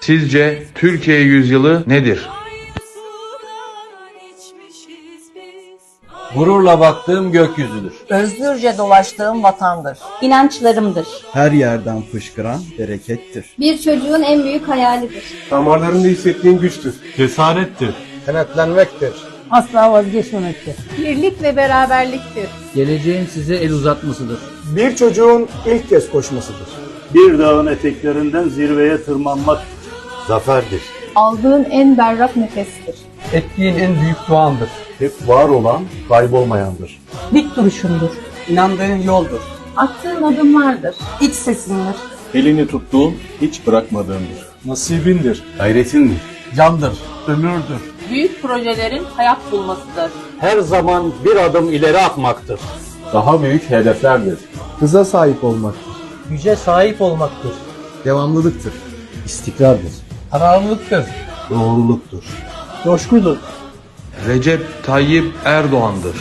Sizce Türkiye yüzyılı nedir? Gururla baktığım gökyüzüdür. Özgürce dolaştığım vatandır. inançlarımdır. her yerden fışkıran berekettir. Bir çocuğun en büyük hayalidir. Damarlarında hissettiğin güçtür. Cesarettir. Kenetlenmektir. Asla vazgeçmemektir. Birlik ve beraberliktir. Geleceğin size el uzatmasıdır. Bir çocuğun ilk kez koşmasıdır. Bir dağın eteklerinden zirveye tırmanmak Zaferdir. Aldığın en berrak nefestir. Ettiğin en büyük duandır. hep var olan kaybolmayandır. Dik duruşumdur. İnandığın yoldur. Attığın adımlardır. İç sesimdir. Elini tuttuğun hiç bırakmadığındır. Nasibindir. Gayretindir. Candır. Ömürdür. Büyük projelerin hayat bulmasıdır. Her zaman bir adım ileri atmaktır. Daha büyük hedeflerdir. Kıza sahip olmaktır. Güce sahip olmaktır. Devamlılıktır. İstikrardır. Kararlılıktır. Doğruluktur. Coşkudur. Recep Tayyip Erdoğan'dır.